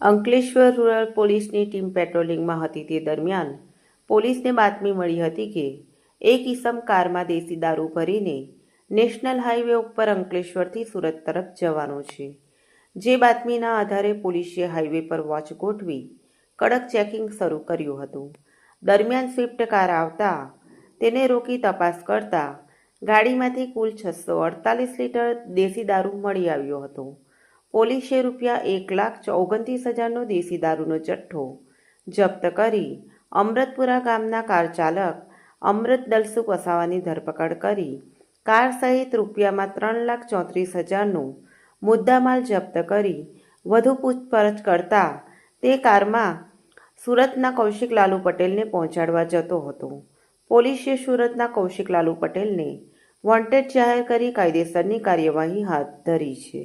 Ankleshwar rural પોલીસની team પેટ્રોલિંગમાં હતી તે દરમિયાન પોલીસને બાતમી મળી હતી કે એક ઈસમ કારમાં દેશી દારૂ ભરીને નેશનલ હાઈવે ઉપર અંકલેશ્વરથી સુરત તરફ જવાનો છે. જે બાતમીના આધારે પોલીસે હાઈવે પર વોચ ગોઠવી કડક ચેકિંગ શરૂ કર્યું હતું. દરમિયાન સ્વિફ્ટ કાર આવતા તેને રોકી તપાસ કરતા ગાડીમાંથી કુલ છસો અડતાલીસ લીટર દેશી દારૂ મળી આવ્યો હતો. પોલીસે રૂપિયા એક લાખ ઓગણત્રીસ હજારનો દેશી દારૂનો જથ્થો જપ્ત કરી અમૃતપુરા ગામના કાર ચાલક અમૃત દલસુખ વસાવાની ધરપકડ કરી. કાર સહિત રૂપિયામાં ત્રણ લાખ ચોત્રીસ હજારનો મુદ્દામાલ જપ્ત કરી વધુ પૂછપરછ કરતા તે કારમાં સુરતના કૌશિક લાલુ પટેલને પહોંચાડવા જતો હતો. પોલીસે સુરતના કૌશિક લાલુ પટેલને વોન્ટેડ જાહેર કરી કાયદેસરની કાર્યવાહી હાથ ધરી છે.